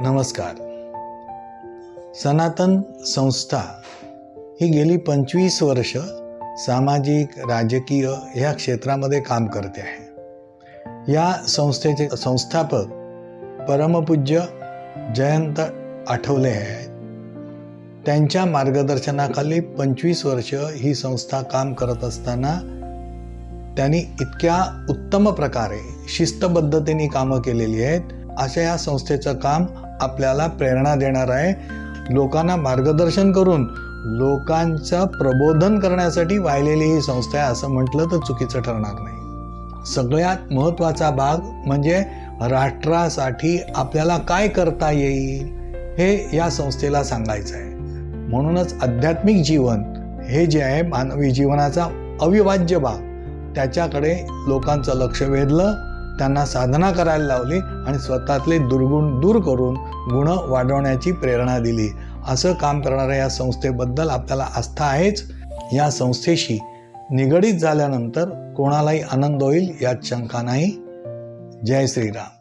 नमस्कार. सनातन संस्था ही गेली पंचवीस वर्ष सामाजिक राजकीय ह्या क्षेत्रामध्ये काम करते आहे. या संस्थेचे संस्थापक परमपूज्य जयंत आठवले आहेत. त्यांच्या मार्गदर्शनाखाली पंचवीस वर्ष ही संस्था काम करत असताना त्यांनी इतक्या उत्तम प्रकारे शिस्तबद्धतेने कामं केलेली आहेत. अशा या संस्थेचं काम आपल्याला प्रेरणा देणार आहे. लोकांना मार्गदर्शन करून लोकांचं प्रबोधन करण्यासाठी वाहिलेली ही संस्था आहे असं म्हटलं तर चुकीचं ठरणार नाही. सगळ्यात महत्त्वाचा भाग म्हणजे राष्ट्रासाठी आपल्याला काय करता येईल हे या संस्थेला सांगायचं आहे. म्हणूनच आध्यात्मिक जीवन हे जे आहे मानवी जीवनाचा अविभाज्य भाग. त्याच्याकडे लोकांचं लक्ष वेधलं त्यांना साधना करायला लावली आणि स्वतःतले दुर्गुण दूर करून गुण वाढवण्याची प्रेरणा दिली. असं काम करणाऱ्या या संस्थेबद्दल आपल्याला आस्था आहेच. या संस्थेशी निगडीत झाल्यानंतर कोणालाही आनंद होईल यात शंका नाही. जय श्रीराम.